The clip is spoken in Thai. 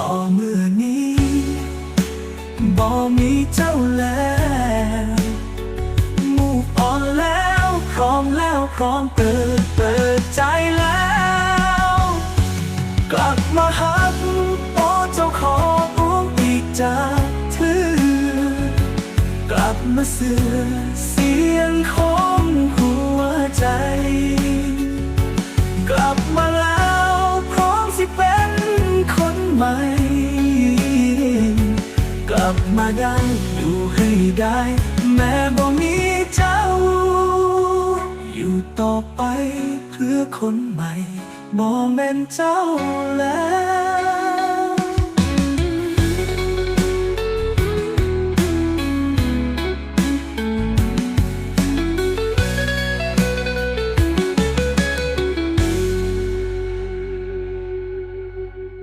ต่อเมื่อนี้บ่มีเจ้าแล้วมูฟออนแล้วพร้อมแล้วพร้อมเปิดเปิดใจแล้ว กลับมาหักโอเจ้าของอุ้มอีกจากเธอกลับมาเสือเสียงของหัวใจ กลับมา ลับมาได้อยู่ให้ได้ แม้บ่มีเจ้า อยู่ต่อไปเพื่อคนใหม่บ่แม่นเจ้าแล้ว